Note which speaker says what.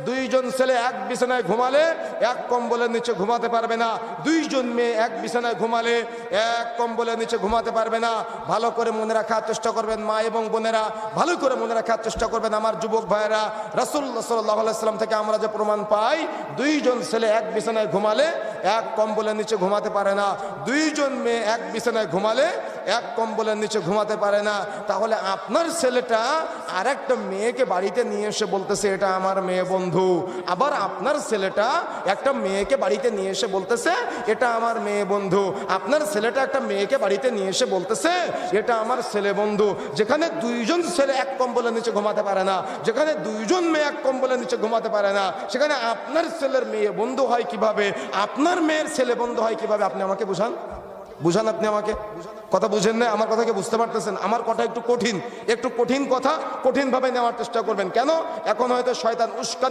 Speaker 1: দুইজন ছেলে এক বিছানায় ঘুমালে, এক কম্বলের নিচে ঘুমাতে পারবে না। দুইজন মেয়ে এক বিছানায় ঘুমালে, এক কম্বলের নিচে ঘুমাতে পারবে না। ভালো করে মনে রাখার চেষ্টা করবেন মা এবং বোনেরা। ভালো করে মনে রাখার চেষ্টা করবেন আমার যুবক ভাইয়েরা। রাসুল্লাহ সাল্লাম থেকে আমরা যে প্রমাণ পাই, দুইজন ছেলে এক বিছানায় ঘুমালে, এক কম্বলের নিচে ঘুমাতে পারে না। দুইজন মেয়ে এক বিছানায় ঘুমালে এক কম্বলের নিচে ঘুমাতে পারে না, তাহলে আপনার ছেলেটা আর একটা মেয়েকে বাড়িতে নিয়ে এসে বলতেছে, এটা আমার মেয়ে বন্ধু। আবার আপনার ছেলেটা একটা মেয়েকে বাড়িতে নিয়ে এসে বলতেছে, এটা আমার মেয়ে বন্ধু। আপনার ছেলেটা একটা মেয়েকে বাড়িতে নিয়ে এসে বলতেছে, এটা আমার ছেলে বন্ধু। যেখানে দুইজন ছেলে এক কম্বলের নিচে ঘুমাতে পারে না, যেখানে দুইজন মেয়ে এক কম্বলের নিচে ঘুমাতে পারে না, সেখানে আপনার ছেলের মেয়ে বন্ধু হয় কীভাবে? আপনার মেয়ের ছেলে বন্ধু হয় কীভাবে? আপনি আমাকে বুঝান? বুঝান আপনি আমাকে? কথা বুঝেন না আমার কথাকে বুঝতে পারতেছেন? আমার কথা একটু কঠিন। একটু কঠিন কথা কঠিন ভাবে নেওয়ার চেষ্টা করবেন। কেন? এখন হয়তো শয়তান উস্কানি